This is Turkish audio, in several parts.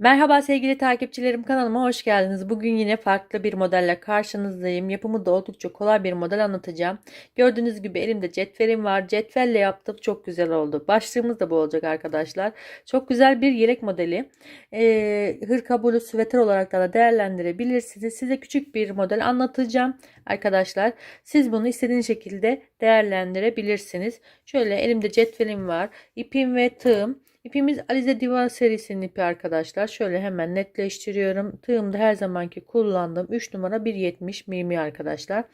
Merhaba sevgili takipçilerim kanalıma hoş geldiniz. Bugün yine farklı bir modelle karşınızdayım. Yapımı da oldukça kolay bir model anlatacağım. Gördüğünüz gibi elimde cetvelim var. Cetvelle yaptım çok güzel oldu. Başlığımız da bu olacak arkadaşlar. Çok güzel bir yelek modeli. Ee, hırka bulu süveter olarak da değerlendirebilirsiniz. Size küçük bir model anlatacağım arkadaşlar. Siz bunu istediğiniz şekilde değerlendirebilirsiniz. Şöyle elimde cetvelim var. İpim ve tığım. İpimiz Alize Divan serisinin ipi arkadaşlar. Şöyle hemen netleştiriyorum. Tığımda her zamanki kullandığım 3 numara 1.70 mimi arkadaşlar.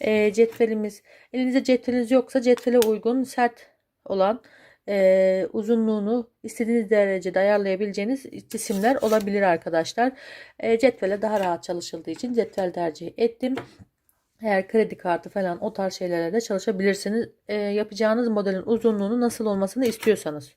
E, cetvelimiz elinizde cetveliniz yoksa cetvele uygun sert olan e, uzunluğunu istediğiniz derecede ayarlayabileceğiniz cisimler olabilir arkadaşlar. E, cetvele daha rahat çalışıldığı için cetvel tercih ettim. Eğer kredi kartı falan o tarz şeylerle de çalışabilirsiniz. E, yapacağınız modelin uzunluğunu nasıl olmasını istiyorsanız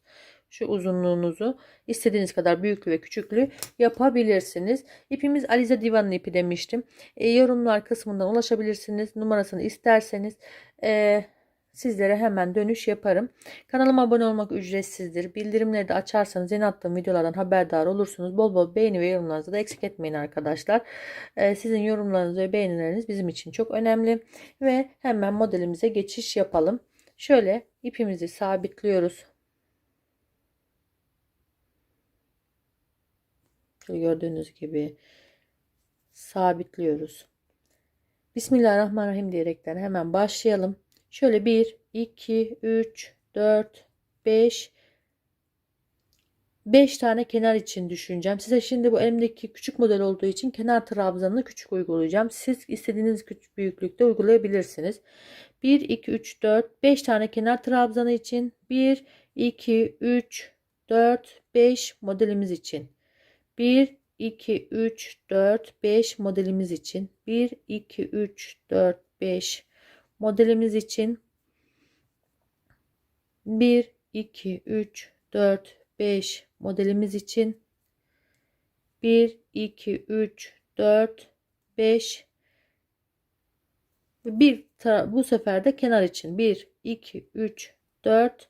şu uzunluğunuzu istediğiniz kadar büyüklü ve küçüklü yapabilirsiniz. İpimiz Alize Divan'ın ipi demiştim. E, yorumlar kısmından ulaşabilirsiniz. Numarasını isterseniz e, sizlere hemen dönüş yaparım. Kanalıma abone olmak ücretsizdir. Bildirimleri de açarsanız yeni attığım videolardan haberdar olursunuz. Bol bol beğeni ve yorumlarınızı da eksik etmeyin arkadaşlar. E, sizin yorumlarınız ve beğenileriniz bizim için çok önemli. Ve hemen modelimize geçiş yapalım. Şöyle ipimizi sabitliyoruz. Gördüğünüz gibi sabitliyoruz. Bismillahirrahmanirrahim diyerekten hemen başlayalım. Şöyle 1, 2, 3, 4, 5, 5 tane kenar için düşüneceğim. Size şimdi bu elimdeki küçük model olduğu için kenar trabzanını küçük uygulayacağım. Siz istediğiniz küçük büyüklükte uygulayabilirsiniz. 1, 2, 3, 4, 5 tane kenar trabzanı için 1, 2, 3, 4, 5 modelimiz için. 1, 2, 3, 4, 5 modelimiz için. 1, 2, 3, 4, 5 modelimiz için. 1, 2, 3, 4, 5 modelimiz için. 1, 2, 3, 4, 5 bir bu sefer de kenar için 1 2 3 4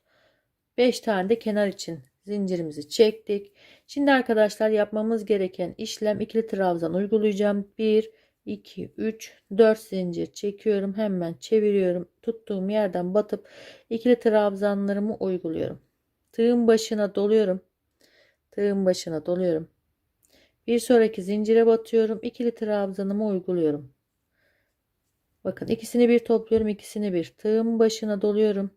5 tane de kenar için zincirimizi çektik. Şimdi arkadaşlar yapmamız gereken işlem ikili trabzan uygulayacağım. 1 2 3 4 zincir çekiyorum. Hemen çeviriyorum. Tuttuğum yerden batıp ikili trabzanlarımı uyguluyorum. Tığın başına doluyorum. Tığın başına doluyorum. Bir sonraki zincire batıyorum. İkili trabzanımı uyguluyorum. Bakın ikisini bir topluyorum. ikisini bir tığın başına doluyorum.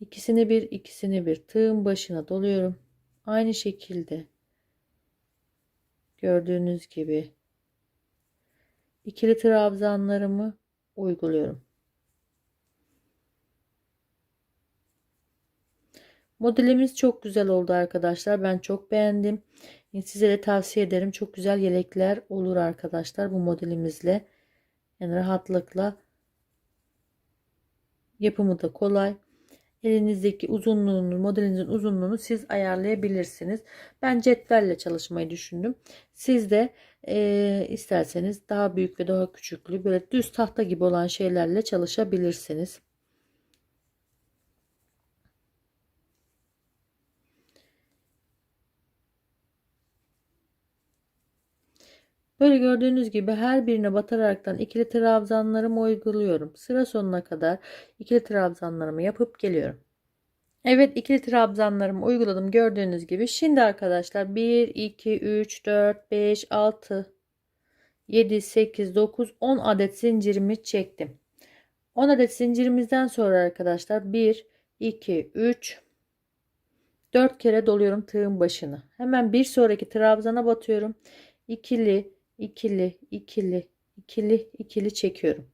İkisini bir, ikisini bir tığın başına doluyorum. Aynı şekilde gördüğünüz gibi ikili trabzanlarımı uyguluyorum. Modelimiz çok güzel oldu arkadaşlar. Ben çok beğendim. Size de tavsiye ederim. Çok güzel yelekler olur arkadaşlar bu modelimizle. Yani rahatlıkla yapımı da kolay elinizdeki uzunluğunu, modelinizin uzunluğunu siz ayarlayabilirsiniz. Ben cetvelle çalışmayı düşündüm. Siz de e, isterseniz daha büyük ve daha küçüklü böyle düz tahta gibi olan şeylerle çalışabilirsiniz. Böyle gördüğünüz gibi her birine bataraktan ikili trabzanlarımı uyguluyorum. Sıra sonuna kadar ikili trabzanlarımı yapıp geliyorum. Evet ikili trabzanlarımı uyguladım gördüğünüz gibi. Şimdi arkadaşlar 1, 2, 3, 4, 5, 6, 7, 8, 9, 10 adet zincirimi çektim. 10 adet zincirimizden sonra arkadaşlar 1, 2, 3, 4 kere doluyorum tığın başını. Hemen bir sonraki trabzana batıyorum. İkili, ikili, ikili, ikili, ikili çekiyorum.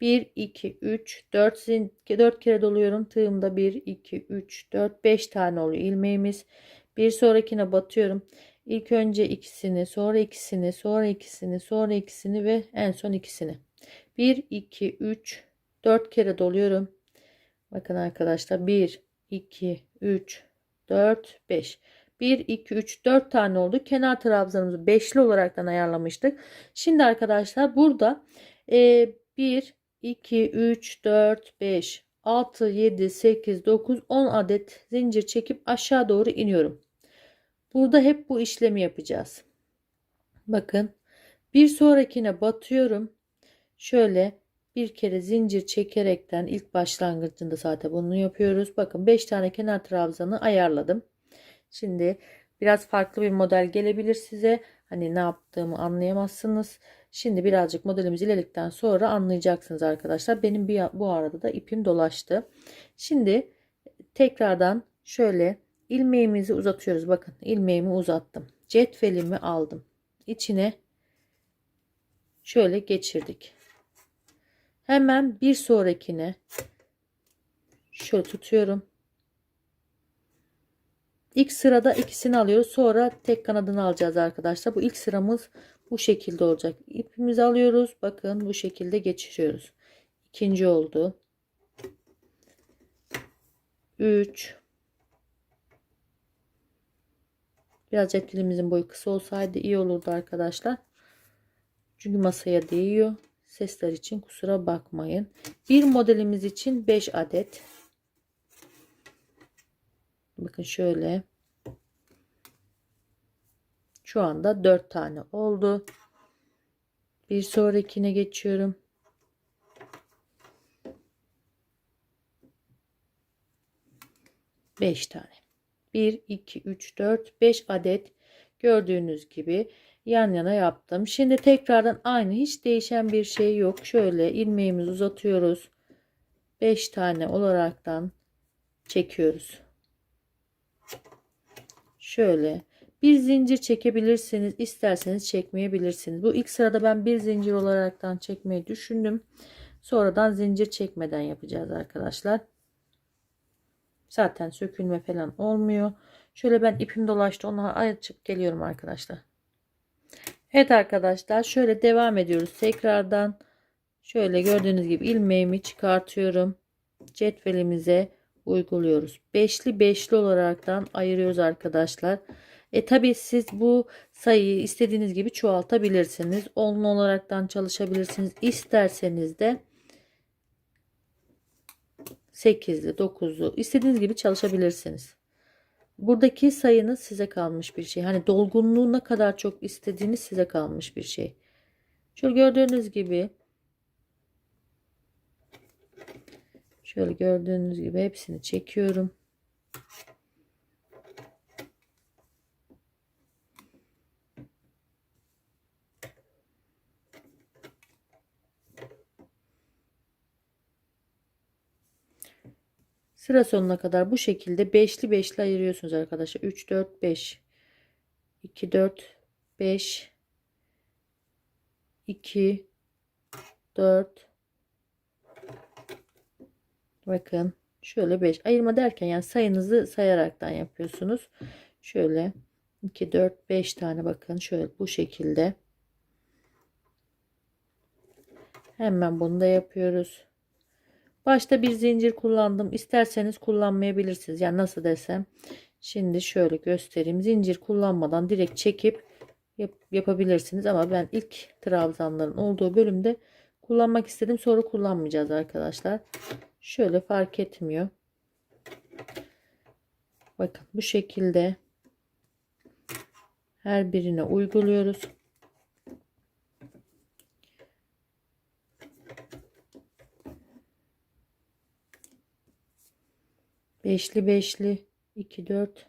1, 2, 3, 4, 4 kere doluyorum. Tığımda 1, 2, 3, 4, 5 tane oluyor ilmeğimiz. Bir sonrakine batıyorum. İlk önce ikisini, sonra ikisini, sonra ikisini, sonra ikisini ve en son ikisini. 1, 2, 3, 4 kere doluyorum. Bakın arkadaşlar 1, 2, 3, 4, 5. 1, 2, 3, 4 tane oldu. Kenar trabzanımızı beşli olaraktan ayarlamıştık. Şimdi arkadaşlar burada e, 1, 2, 3, 4, 5, 6, 7, 8, 9, 10 adet zincir çekip aşağı doğru iniyorum. Burada hep bu işlemi yapacağız. Bakın bir sonrakine batıyorum. Şöyle bir kere zincir çekerekten ilk başlangıcında zaten bunu yapıyoruz. Bakın 5 tane kenar trabzanı ayarladım. Şimdi biraz farklı bir model gelebilir size. Hani ne yaptığımı anlayamazsınız. Şimdi birazcık modelimizi ilerledikten sonra anlayacaksınız arkadaşlar. Benim bir, bu arada da ipim dolaştı. Şimdi tekrardan şöyle ilmeğimizi uzatıyoruz. Bakın ilmeğimi uzattım. Cetvelimi aldım. İçine şöyle geçirdik. Hemen bir sonrakine şöyle tutuyorum. İlk sırada ikisini alıyoruz. Sonra tek kanadını alacağız arkadaşlar. Bu ilk sıramız bu şekilde olacak. İpimizi alıyoruz. Bakın bu şekilde geçiriyoruz. İkinci oldu. 3 Biraz cetvelimizin boyu kısa olsaydı iyi olurdu arkadaşlar. Çünkü masaya değiyor. Sesler için kusura bakmayın. Bir modelimiz için 5 adet. Bakın şöyle. Şu anda 4 tane oldu. Bir sonrakine geçiyorum. Beş tane. 1, 2, 3, 4, 5 adet gördüğünüz gibi yan yana yaptım. Şimdi tekrardan aynı hiç değişen bir şey yok. Şöyle ilmeğimizi uzatıyoruz. 5 tane olaraktan çekiyoruz. Şöyle bir zincir çekebilirsiniz. isterseniz çekmeyebilirsiniz. Bu ilk sırada ben bir zincir olaraktan çekmeyi düşündüm. Sonradan zincir çekmeden yapacağız arkadaşlar. Zaten sökülme falan olmuyor. Şöyle ben ipim dolaştı. Ona açıp geliyorum arkadaşlar. Evet arkadaşlar şöyle devam ediyoruz. Tekrardan şöyle gördüğünüz gibi ilmeğimi çıkartıyorum. Cetvelimize uyguluyoruz. Beşli beşli olaraktan ayırıyoruz arkadaşlar. E tabi siz bu sayıyı istediğiniz gibi çoğaltabilirsiniz. Onlu olaraktan çalışabilirsiniz. İsterseniz de 8'li 9'lu istediğiniz gibi çalışabilirsiniz. Buradaki sayınız size kalmış bir şey. Hani dolgunluğu ne kadar çok istediğiniz size kalmış bir şey. Şöyle gördüğünüz gibi şöyle gördüğünüz gibi hepsini çekiyorum. Sıra sonuna kadar bu şekilde beşli beşli ayırıyorsunuz arkadaşlar. 3 4 5 2 4 5 2 4 Bakın şöyle 5 ayırma derken yani sayınızı sayaraktan yapıyorsunuz. Şöyle 2 4 5 tane bakın şöyle bu şekilde. Hemen bunu da yapıyoruz. Başta bir zincir kullandım. İsterseniz kullanmayabilirsiniz. Yani nasıl desem. Şimdi şöyle göstereyim. Zincir kullanmadan direkt çekip yap yapabilirsiniz. Ama ben ilk trabzanların olduğu bölümde kullanmak istedim. Sonra kullanmayacağız arkadaşlar. Şöyle fark etmiyor. Bakın bu şekilde her birine uyguluyoruz. Beşli beşli 2 4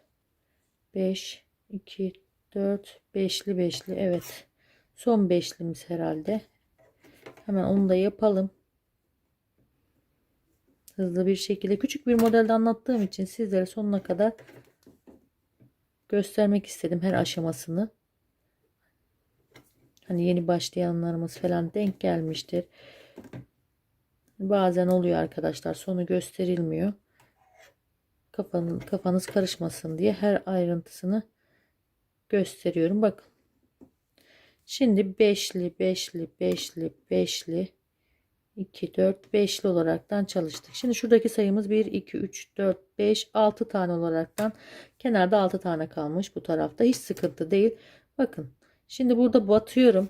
5 2 4 beşli beşli evet son beşlimiz herhalde hemen onu da yapalım hızlı bir şekilde küçük bir modelde anlattığım için sizlere sonuna kadar göstermek istedim her aşamasını hani yeni başlayanlarımız falan denk gelmiştir bazen oluyor arkadaşlar sonu gösterilmiyor kafanız, kafanız karışmasın diye her ayrıntısını gösteriyorum. Bakın. Şimdi beşli, beşli, beşli, beşli, 2, 4, beşli olaraktan çalıştık. Şimdi şuradaki sayımız 1, 2, 3, 4, 5, 6 tane olaraktan kenarda 6 tane kalmış bu tarafta. Hiç sıkıntı değil. Bakın. Şimdi burada batıyorum.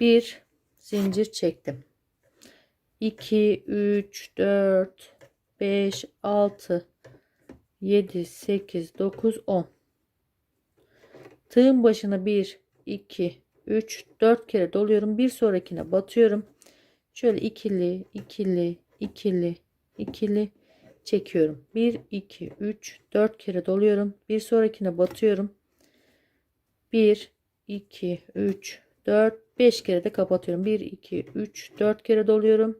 1 zincir çektim. 2, 3, 4, 5, 6, 7, 8, 9, 10. Tığın başına 1, 2, 3, 4 kere doluyorum. Bir sonrakine batıyorum. Şöyle ikili, ikili, ikili, ikili çekiyorum. 1, 2, 3, 4 kere doluyorum. Bir sonrakine batıyorum. 1, 2, 3, 4, 5 kere de kapatıyorum. 1, 2, 3, 4 kere doluyorum.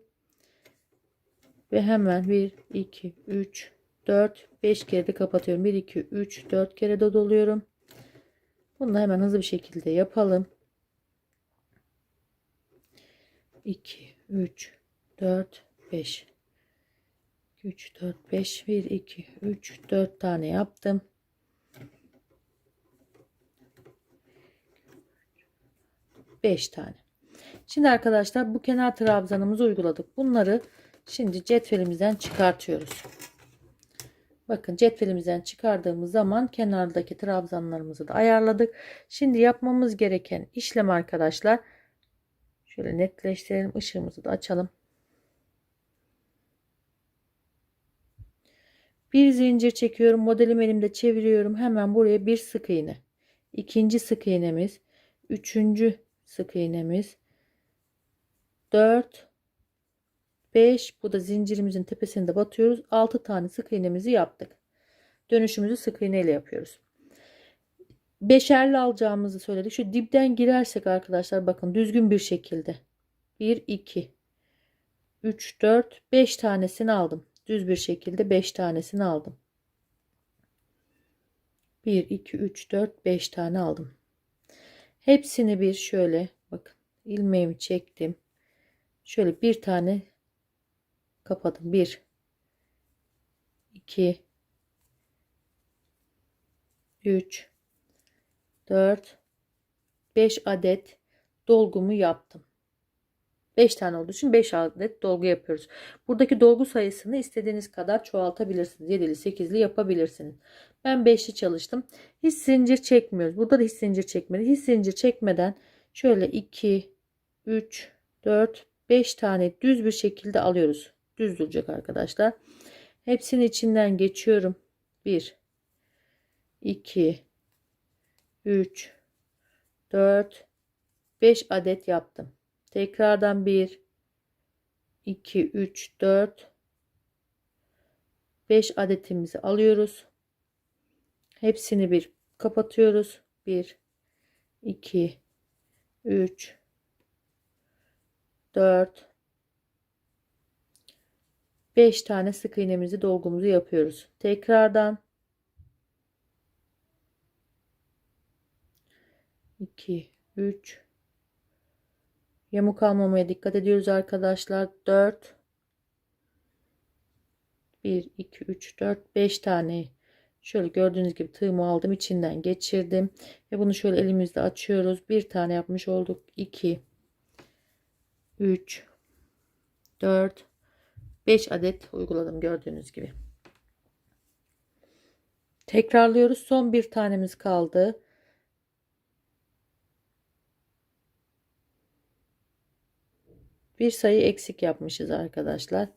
Ve hemen 1, 2, 3, 4, 5 kere de kapatıyorum. 1, 2, 3, 4 kere de doluyorum. Bunu hemen hızlı bir şekilde yapalım. 2, 3, 4, 5. 3, 4, 5, 1, 2, 3, 4 tane yaptım. Beş tane. Şimdi arkadaşlar bu kenar trabzanımızı uyguladık. Bunları şimdi cetvelimizden çıkartıyoruz. Bakın cetvelimizden çıkardığımız zaman kenardaki trabzanlarımızı da ayarladık. Şimdi yapmamız gereken işlem arkadaşlar. Şöyle netleştirelim. ışığımızı da açalım. Bir zincir çekiyorum. Modelim elimde çeviriyorum. Hemen buraya bir sık iğne. İkinci sık iğnemiz. Üçüncü sık iğnemiz. 4 5 bu da zincirimizin tepesinde batıyoruz. 6 tane sık iğnemizi yaptık. Dönüşümüzü sık iğne ile yapıyoruz. Beşerli alacağımızı söyledik. Şu dipten girersek arkadaşlar bakın düzgün bir şekilde. 1 2 3 4 5 tanesini aldım. Düz bir şekilde 5 tanesini aldım. 1 2 3 4 5 tane aldım. Hepsini bir şöyle bakın ilmeğimi çektim. Şöyle bir tane kapadım. 1 2 3 4 5 adet dolgumu yaptım. 5 tane olduğu için 5 adet dolgu yapıyoruz. Buradaki dolgu sayısını istediğiniz kadar çoğaltabilirsiniz. 7'li 8'li yapabilirsiniz. Ben 5'li çalıştım. Hiç zincir çekmiyoruz. Burada da hiç zincir çekmedi. Hiç zincir çekmeden şöyle 2 3 4 5 tane düz bir şekilde alıyoruz. Düz duracak arkadaşlar. Hepsinin içinden geçiyorum. 1 2 3 4 5 adet yaptım. Tekrardan 1 2 3 4 5 adetimizi alıyoruz. Hepsini bir kapatıyoruz. 1 2 3 4 5 tane sık iğnemizi dolgumuzu yapıyoruz. Tekrardan 2 3 Yamuk almamaya dikkat ediyoruz arkadaşlar. 4 1 2 3 4 5 tane şöyle gördüğünüz gibi tığımı aldım içinden geçirdim ve bunu şöyle elimizde açıyoruz. Bir tane yapmış olduk. 2 3 4 5 adet uyguladım gördüğünüz gibi. Tekrarlıyoruz. Son bir tanemiz kaldı. Bir sayı eksik yapmışız arkadaşlar.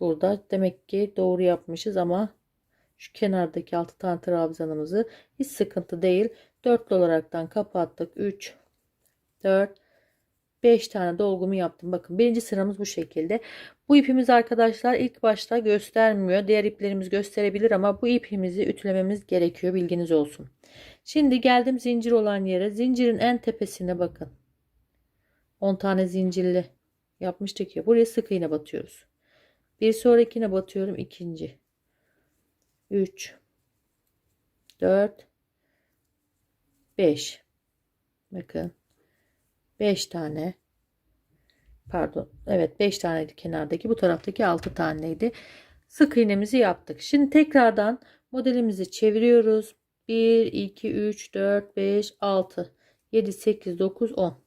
Burada demek ki doğru yapmışız ama şu kenardaki 6 tane trabzanımızı hiç sıkıntı değil. Dörtlü olaraktan kapattık. 3 4 5 tane dolgumu yaptım. Bakın birinci sıramız bu şekilde. Bu ipimiz arkadaşlar ilk başta göstermiyor. Diğer iplerimiz gösterebilir ama bu ipimizi ütülememiz gerekiyor. Bilginiz olsun. Şimdi geldim zincir olan yere. Zincirin en tepesine bakın. 10 tane zincirli yapmıştık ya. Buraya sık iğne batıyoruz. Bir sonrakine batıyorum. ikinci. 3 4 5 bakın. 5 tane. Pardon. Evet 5 taneydi kenardaki bu taraftaki 6 taneydi. Sık iğnemizi yaptık. Şimdi tekrardan modelimizi çeviriyoruz. 1 2 3 4 5 6 7 8 9 10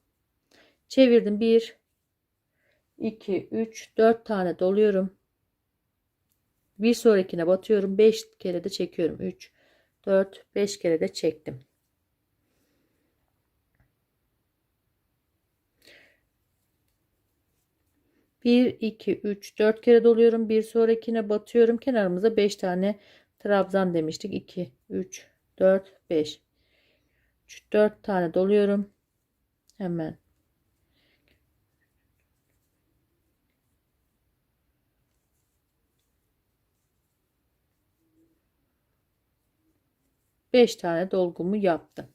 çevirdim. 1 2 3 4 tane doluyorum. Bir sonrakine batıyorum. 5 kere de çekiyorum. 3 4 5 kere de çektim. 1 2 3 4 kere doluyorum. Bir sonrakine batıyorum. Kenarımıza 5 tane trabzan demiştik. 2 3 4 5 3 4 tane doluyorum. Hemen. Beş tane dolgumu yaptım.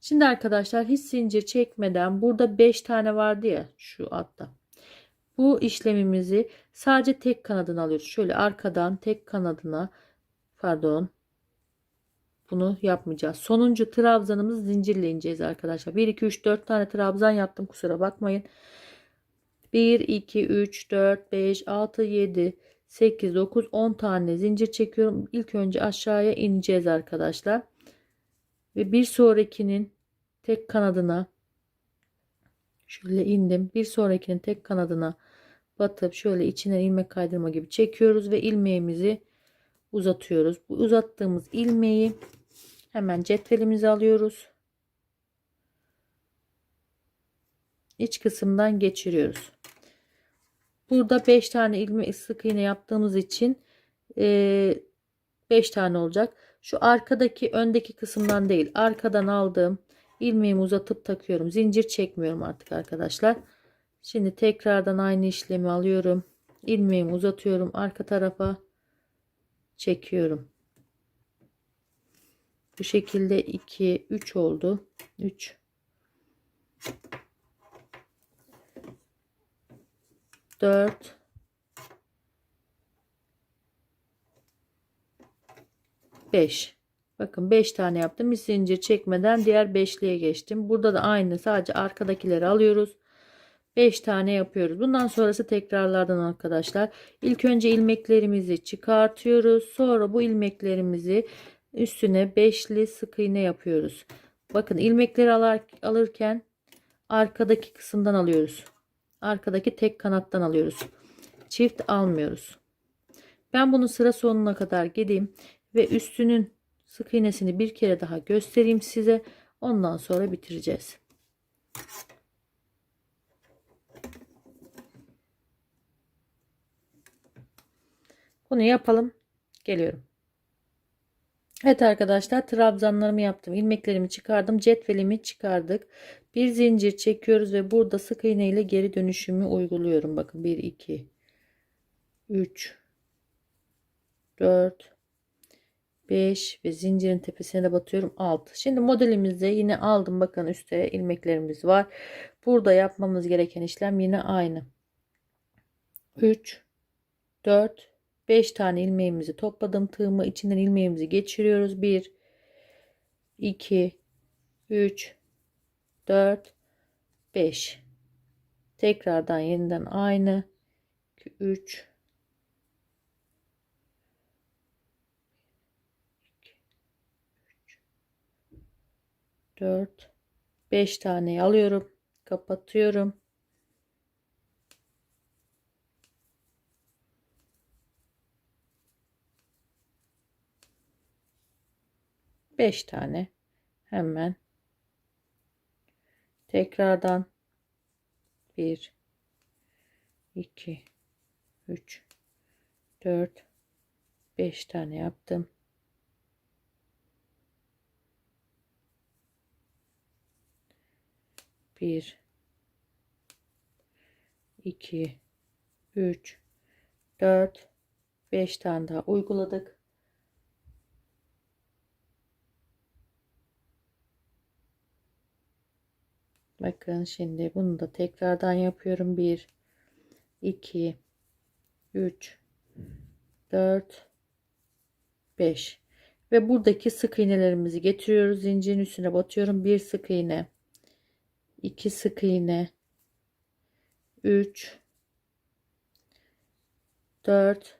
Şimdi arkadaşlar hiç zincir çekmeden burada 5 tane vardı ya şu altta. Bu işlemimizi sadece tek kanadını alıyoruz. Şöyle arkadan tek kanadına pardon bunu yapmayacağız. Sonuncu trabzanımız zincirle ineceğiz arkadaşlar. 1 2 3 4 tane trabzan yaptım kusura bakmayın. 1 2 3 4 5 6 7 8 9 10 tane zincir çekiyorum. İlk önce aşağıya ineceğiz arkadaşlar. Ve bir sonrakinin tek kanadına şöyle indim. Bir sonrakinin tek kanadına batıp şöyle içine ilmek kaydırma gibi çekiyoruz ve ilmeğimizi uzatıyoruz. Bu uzattığımız ilmeği hemen cetvelimize alıyoruz. İç kısımdan geçiriyoruz. Burada 5 tane ilmek sık iğne yaptığımız için 5 tane olacak. Şu arkadaki öndeki kısımdan değil arkadan aldığım ilmeğimi uzatıp takıyorum. Zincir çekmiyorum artık arkadaşlar. Şimdi tekrardan aynı işlemi alıyorum. ilmeğimi uzatıyorum arka tarafa çekiyorum. Bu şekilde 2 3 oldu. 3 4 5 bakın 5 tane yaptım. Bir zincir çekmeden diğer beşliğe geçtim. Burada da aynı. Sadece arkadakileri alıyoruz. 5 tane yapıyoruz. Bundan sonrası tekrarlardan arkadaşlar. İlk önce ilmeklerimizi çıkartıyoruz. Sonra bu ilmeklerimizi üstüne beşli sık iğne yapıyoruz. Bakın ilmekleri alır, alırken arkadaki kısımdan alıyoruz. Arkadaki tek kanattan alıyoruz. Çift almıyoruz. Ben bunu sıra sonuna kadar gideyim ve üstünün sık iğnesini bir kere daha göstereyim size. Ondan sonra bitireceğiz. Bunu yapalım. Geliyorum. Evet arkadaşlar trabzanlarımı yaptım. ilmeklerimi çıkardım. Cetvelimi çıkardık. Bir zincir çekiyoruz ve burada sık iğne ile geri dönüşümü uyguluyorum. Bakın 1 2 3 4 5 ve zincirin tepesine de batıyorum 6 şimdi modelimizde yine aldım. Bakın üstte ilmeklerimiz var. Burada yapmamız gereken işlem yine aynı. 3 4 5 tane ilmeğimizi topladım. Tığımı içinden ilmeğimizi geçiriyoruz. 1 2 3 4 5 tekrardan yeniden aynı. 3 4 5 tane alıyorum kapatıyorum. Beş tane. Hemen tekrardan bir iki üç dört beş tane yaptım 1 2 3 4 5 tane daha uyguladık. Bakın şimdi bunu da tekrardan yapıyorum. 1 2 3 4 5 ve buradaki sık iğnelerimizi getiriyoruz. Zincirin üstüne batıyorum. Bir sık iğne 2 sık iğne. 3 4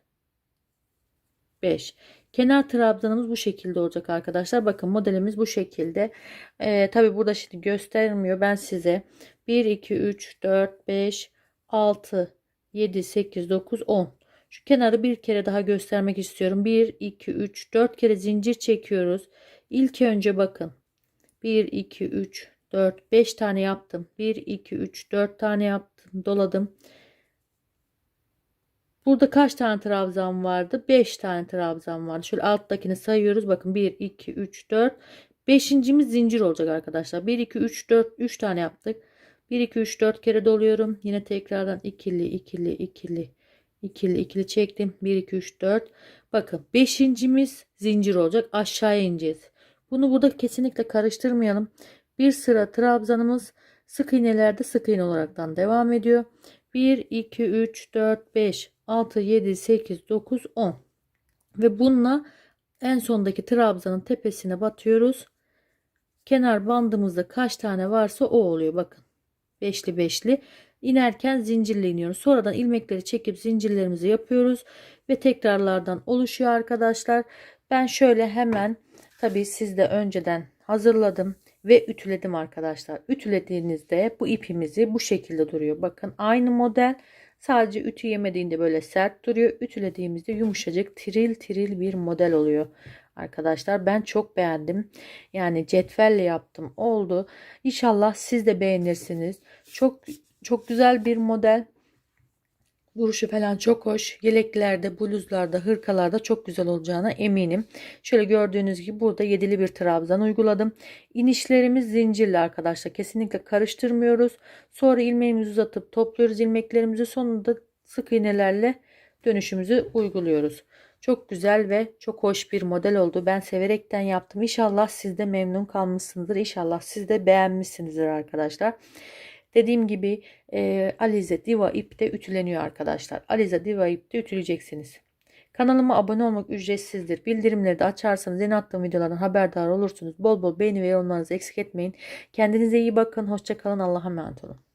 5 kenar trabzanımız bu şekilde olacak arkadaşlar. Bakın modelimiz bu şekilde. Ee, tabi burada şimdi göstermiyor. Ben size 1 2 3 4 5 6 7 8 9 10 şu kenarı bir kere daha göstermek istiyorum. 1 2 3 4 kere zincir çekiyoruz. İlk önce bakın. 1 2 3 4 5 tane yaptım 1 2 3 4 tane yaptım doladım burada kaç tane trabzan vardı 5 tane trabzan vardı şöyle alttakini sayıyoruz bakın 1 2 3 4 Beşincimiz zincir olacak arkadaşlar. 1, 2, 3, 4, 3 tane yaptık. 1, 2, 3, 4 kere doluyorum. Yine tekrardan ikili, ikili, ikili, ikili, ikili çektim. 1, 2, 3, 4. Bakın beşincimiz zincir olacak. Aşağıya ineceğiz. Bunu burada kesinlikle karıştırmayalım. Bir sıra trabzanımız sık iğnelerde sık iğne olaraktan devam ediyor. 1, 2, 3, 4, 5, 6, 7, 8, 9, 10. Ve bununla en sondaki trabzanın tepesine batıyoruz. Kenar bandımızda kaç tane varsa o oluyor. Bakın. Beşli beşli. İnerken zincirle. Sonradan ilmekleri çekip zincirlerimizi yapıyoruz. Ve tekrarlardan oluşuyor arkadaşlar. Ben şöyle hemen tabii sizde önceden hazırladım ve ütüledim arkadaşlar. Ütülediğinizde bu ipimizi bu şekilde duruyor. Bakın aynı model sadece ütü yemediğinde böyle sert duruyor. Ütülediğimizde yumuşacık tiril tiril bir model oluyor. Arkadaşlar ben çok beğendim. Yani cetvelle yaptım oldu. İnşallah siz de beğenirsiniz. Çok çok güzel bir model. Duruşu falan çok hoş. Yeleklerde, bluzlarda, hırkalarda çok güzel olacağına eminim. Şöyle gördüğünüz gibi burada yedili bir trabzan uyguladım. İnişlerimiz zincirli arkadaşlar. Kesinlikle karıştırmıyoruz. Sonra ilmeğimizi uzatıp topluyoruz ilmeklerimizi. Sonunda sık iğnelerle dönüşümüzü uyguluyoruz. Çok güzel ve çok hoş bir model oldu. Ben severekten yaptım. İnşallah siz de memnun kalmışsınızdır. İnşallah siz de beğenmişsinizdir arkadaşlar. Dediğim gibi e, Alize Diva ipte ütüleniyor arkadaşlar. Alize Diva ipte ütüleyeceksiniz. Kanalıma abone olmak ücretsizdir. Bildirimleri de açarsanız yeni attığım videolardan haberdar olursunuz. Bol bol beğeni ve yorumlarınızı eksik etmeyin. Kendinize iyi bakın. Hoşçakalın. Allah'a emanet olun.